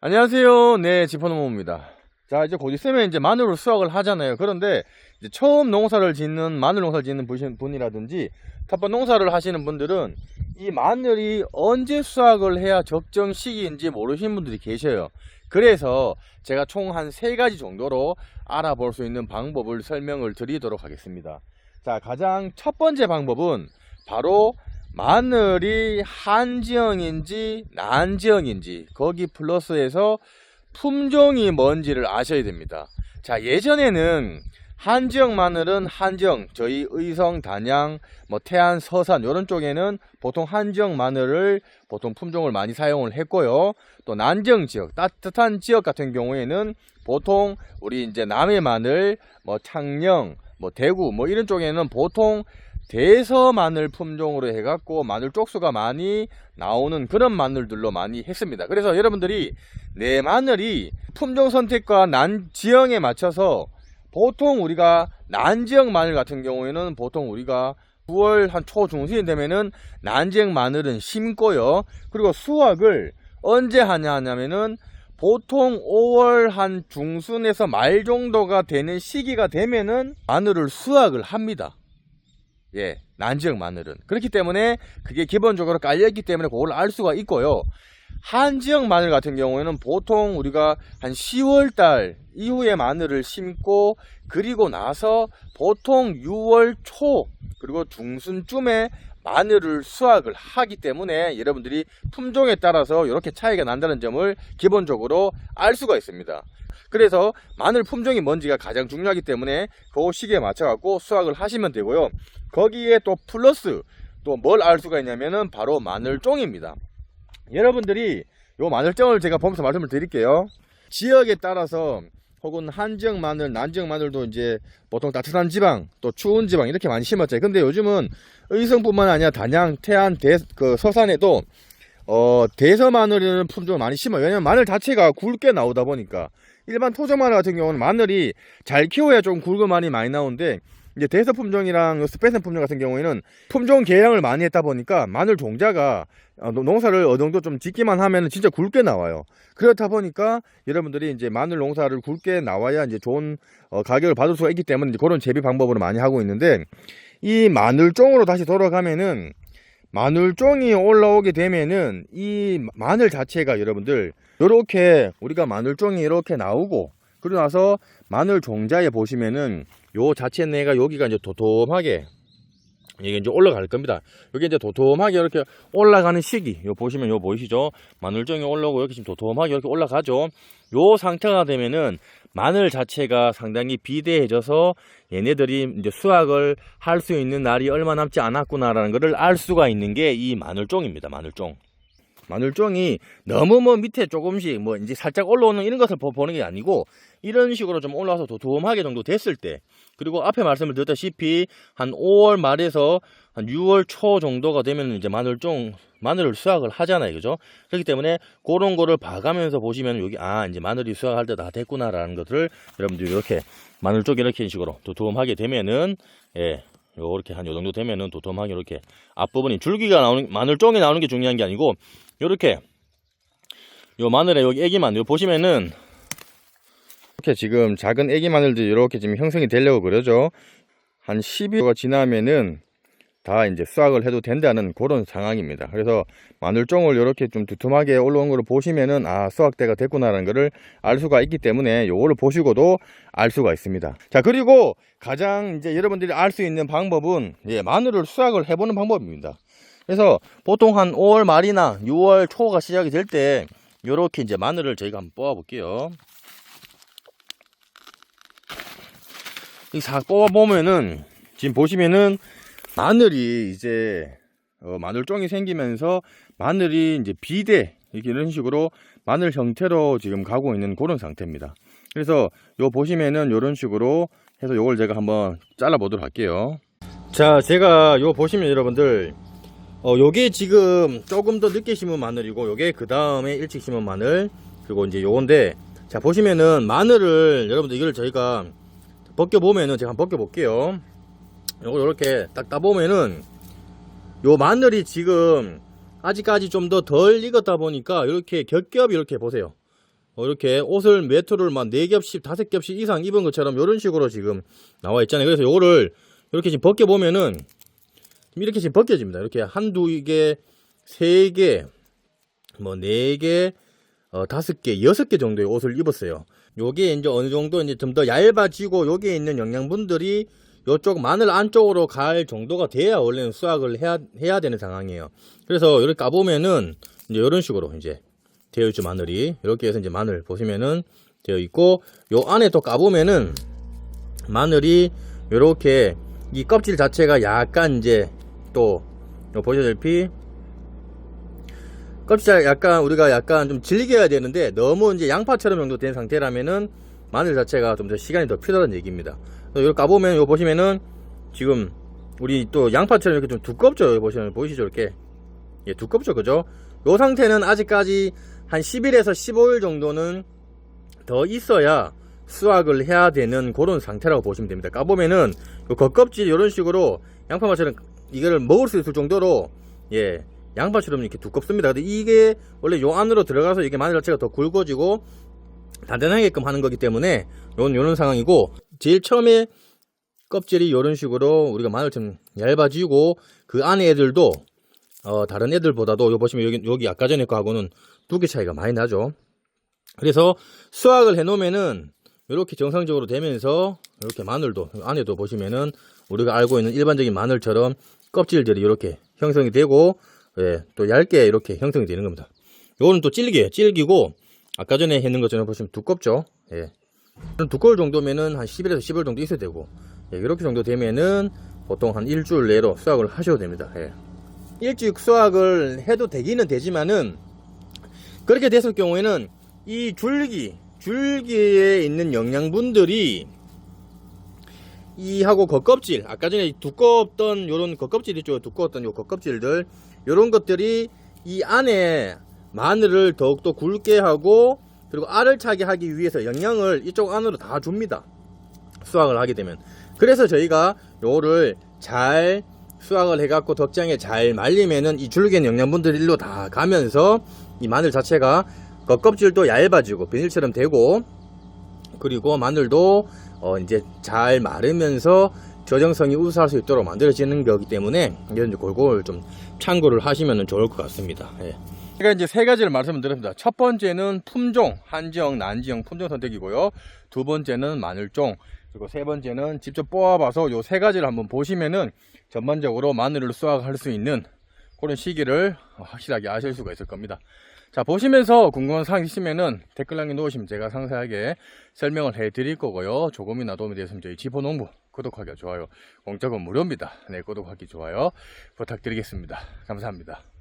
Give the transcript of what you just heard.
안녕하세요. 네, 지퍼노모입니다. 자, 이제 곧 있으면 이제 마늘을 수확을 하잖아요. 그런데 이제 처음 농사를 짓는 마늘 농사를 짓는 분이- 분이라든지 텃밭 농사를 하시는 분들은 이 마늘이 언제 수확을 해야 적정 시기인지 모르시는 분들이 계셔요. 그래서 제가 총 한 세 가지 정도로 알아볼 수 있는 방법을 설명을 드리도록 하겠습니다. 자, 가장 첫 번째 방법은 바로 마늘이 한지형인지 난지형인지 거기 플러스해서 품종이 뭔지를 아셔야 됩니다. 자 예전에는 한지형 마늘은 한지형 저희 의성 단양 뭐 태안 서산 이런 쪽에는 보통 한지형 마늘을 보통 품종을 많이 사용을 했고요. 또 난지형 지역 따뜻한 지역 같은 경우에는 보통 우리 이제 남해 마늘 뭐 창녕 뭐 대구 뭐 이런 쪽에는 보통 대서 마늘 품종으로 해갖고 마늘 쪽수가 많이 나오는 그런 마늘들로 많이 했습니다. 그래서 여러분들이 내 마늘이 품종 선택과 난 지형에 맞춰서 보통 우리가 난지형 마늘 같은 경우에는 보통 우리가 9월 한 초중순이 되면은 난지형 마늘은 심고요. 그리고 수확을 언제 하냐 하냐면은 보통 5월 한 중순에서 말 정도가 되는 시기가 되면은 마늘을 수확을 합니다. 예, 난지역 마늘은. 그렇기 때문에 그게 기본적으로 깔려있기 때문에 그걸 알 수가 있고요. 한지역 마늘 같은 경우에는 보통 우리가 한 10월 달 이후에 마늘을 심고 그리고 나서 보통 6월 초 그리고 중순쯤에 마늘을 수확을 하기 때문에 여러분들이 품종에 따라서 이렇게 차이가 난다는 점을 기본적으로 알 수가 있습니다. 그래서 마늘 품종이 뭔지가 가장 중요하기 때문에 그 시기에 맞춰 갖고 수확을 하시면 되고요. 거기에 또 플러스 또 뭘 알 수가 있냐면은 바로 마늘종입니다. 여러분들이 요 마늘종을 제가 보면서 말씀을 드릴게요. 지역에 따라서 혹은 한 지역 마늘, 난 지역 마늘도 이제 보통 따뜻한 지방, 또 추운 지방 이렇게 많이 심었잖아요. 근데 요즘은 의성뿐만 아니라 단양, 태안, 대, 그 서산에도 어, 대서 마늘이라는 품종을 많이 심어요. 왜냐면 마늘 자체가 굵게 나오다 보니까 일반 토종 마늘 같은 경우는 마늘이 잘 키워야 좀 굵고 많이 많이 나오는데 이제 대서 품종이랑 요 스페션 품종 같은 경우에는 품종 개량을 많이 했다 보니까 마늘 종자가 어, 노- 농사를 어느 정도 좀 짓기만 하면 진짜 굵게 나와요. 그렇다 보니까 여러분들이 이제 마늘 농사를 굵게 나와야 이제 좋은 어, 가격을 받을 수가 있기 때문에 이제 그런 재배 방법으로 많이 하고 있는데 이 마늘종으로 다시 돌아가면은 마늘종이 올라오게 되면은 이 마늘 자체가 여러분들 이렇게 우리가 마늘종이 이렇게 나오고 그러고 나서 마늘 종자에 보시면은 요 자체 내가 여기가 이제 도톰하게 이게 이제 올라갈 겁니다. 여기 이제 도톰하게 이렇게 올라가는 시기. 요 보시면 요 보이시죠? 마늘종이 올라오고 이렇게 지금 도톰하게 이렇게 올라가죠. 요 상태가 되면은 마늘 자체가 상당히 비대해져서 얘네들이 이제 수확을 할 수 있는 날이 얼마 남지 않았구나라는 것을 알 수가 있는 게 이 마늘종입니다. 마늘종. 마늘종이 너무 뭐 밑에 조금씩 뭐 이제 살짝 올라오는 이런 것을 보- 보는 게 아니고 이런 식으로 좀 올라와서 도톰하게 정도 됐을 때 그리고 앞에 말씀을 드렸다시피 한 5월 말에서 한 6월 초 정도가 되면 이제 마늘종 마늘을 수확을 하잖아요. 그죠? 그렇기 때문에 그런 거를 봐가면서 보시면 여기 아 이제 마늘이 수확할 때 다 됐구나 라는 것들을 여러분들이 이렇게 마늘 쪽이 이렇게 식으로 도톰하게 되면은 예 요렇게 한 요 정도 되면은 도톰하게 이렇게 앞부분이 줄기가 나오는 마늘종이 나오는 게 중요한 게 아니고 요렇게. 요 마늘에 여기 애기 마늘 보시면은 이렇게 지금 작은 애기 마늘들이 이렇게 지금 형성이 되려고 그러죠. 한 12호가 지나면은 다 이제 수확을 해도 된다는 그런 상황입니다. 그래서 마늘종을 이렇게 좀 두툼하게 올라온 거를 보시면은 아 수확대가 됐구나라는 거를 알 수가 있기 때문에 요거를 보시고도 알 수가 있습니다. 자 그리고 가장 이제 여러분들이 알 수 있는 방법은 예, 마늘을 수확을 해보는 방법입니다 그래서 보통 한 5월 말이나 6월 초가 시작이 될때 요렇게 이제 마늘을 저희가 한번 뽑아 볼게요. 이싹 뽑아 보면은 지금 보시면은 마늘이 이제 어, 마늘종이 생기면서 마늘이 이제 비대 이렇게 이런 식으로 마늘 형태로 지금 가고 있는 그런 상태입니다. 그래서 요 보시면은 요런 식으로 해서 요걸 제가 한번 잘라 보도록 할게요. 자, 제가 요 보시면 여러분들 어, 요게 지금 조금 더 늦게 심은 마늘이고, 요게 그 다음에 일찍 심은 마늘, 그리고 이제 요건데, 자, 보시면은 마늘을, 여러분들 이걸 저희가 벗겨 보면은, 제가 한번 벗겨 볼게요. 요거 요렇게 딱 따보면은, 요 마늘이 지금 아직까지 좀 더 덜 익었다 보니까, 이렇게 겹겹이 이렇게 보세요. 어, 이렇게 옷을 매트를 막 4겹씩, 5겹씩 이상 입은 것처럼 이런 식으로 지금 나와 있잖아요. 그래서 요거를 이렇게 지금 벗겨보면은 이렇게 지금 벗겨집니다. 이렇게 한두 개, 세 개, 뭐 네 개, 어, 다섯 개, 여섯 개 정도의 옷을 입었어요. 요게 이제 어느 정도 이제 좀 더 얇아지고 여기에 있는 영양분들이 요쪽 마늘 안쪽으로 갈 정도가 돼야 원래는 수확을 해야, 해야 되는 상황이에요. 그래서 이렇게 까보면은 이제 이런 식으로 이제 되어 있죠, 마늘이. 이렇게 해서 이제 마늘 보시면은 되어 있고, 요 안에 또 까보면은 마늘이 요렇게 이 껍질 자체가 약간 이제 또요 보시다시피 껍질 약간 우리가 약간 좀 질겨야 되는데 너무 이제 양파처럼 정도 된 상태라면은 마늘 자체가 좀 더 시간이 더 필요하다는 얘기입니다. 여기 까보면 요 보시면은 지금 우리 또 양파처럼 이렇게 좀 두껍죠. 여기 보시면 보이시죠 이렇게 예 두껍죠 그죠? 요 상태는 아직까지 한 10일에서 15일 정도는 더 있어야 수확을 해야 되는 그런 상태라고 보시면 됩니다. 까보면은 요 겉껍질 이런 식으로 양파맛처럼 이거를 먹을 수 있을 정도로 예 양파처럼 이렇게 두껍습니다. 근데 이게 원래 요 안으로 들어가서 이게 마늘 자체가 더 굵어지고 단단하게끔 하는 거기 때문에 요런 요런 상황이고 제일 처음에 껍질이 요런 식으로 우리가 마늘처럼 얇아지고 그 안에 애들도 어 다른 애들보다도 요 보시면 여기 여기 아까 전에 거하고는 두께 차이가 많이 나죠. 그래서 수확을 해 놓으면은 이렇게 정상적으로 되면서 이렇게 마늘도 안에도 보시면은 우리가 알고 있는 일반적인 마늘처럼 껍질들이 이렇게 형성이 되고 예, 또 얇게 이렇게 형성이 되는 겁니다. 요거는 또 질기요. 질기고 아까 전에 했는 것처럼 보시면 두껍죠. 예. 두꺼울 정도면은 한 10일에서 10일 정도 있어야 되고 예, 이렇게 정도 되면은 보통 한 일주일 내로 수확을 하셔도 됩니다. 예. 일찍 수확을 해도 되기는 되지만은 그렇게 됐을 경우에는 이 줄기 줄기에 있는 영양분들이 이하고 겉껍질 아까 전에 두꺼웠던 요런 겉껍질 있죠? 두꺼웠던 요 겉껍질들. 요런 것들이 이 안에 마늘을 더욱더 굵게 하고 그리고 알을 차게 하기 위해서 영양을 이쪽 안으로 다 줍니다. 수확을 하게 되면. 그래서 저희가 요를 잘 수확을 해갖고 덕장에 잘 말리면은 이 줄기엔 영양분들이 일로 다 가면서 이 마늘 자체가 겉껍질도 얇아지고 비닐처럼 되고 그리고 마늘도 어 이제 잘 마르면서 저정성이 우수할 수 있도록 만들어지는 거기 때문에 이런 골고루 좀 참고를 하시면 좋을 것 같습니다. 예. 제가 이제 세 가지를 말씀드렸습니다. 첫 번째는 품종, 한지형, 난지형 품종 선택이고요. 두 번째는 마늘종, 그리고 세 번째는 직접 뽑아봐서 요 세 가지를 한번 보시면은 전반적으로 마늘을 수확할 수 있는 그런 시기를 확실하게 아실 수가 있을 겁니다. 자, 보시면서 궁금한 사항 있으면은 댓글 남겨놓으시면 제가 상세하게 설명을 해 드릴 거고요. 조금이나 도움이 되었으면 저희 지포농부 구독하기 좋아요. 공짜고 무료입니다. 네, 구독하기 좋아요. 부탁드리겠습니다. 감사합니다.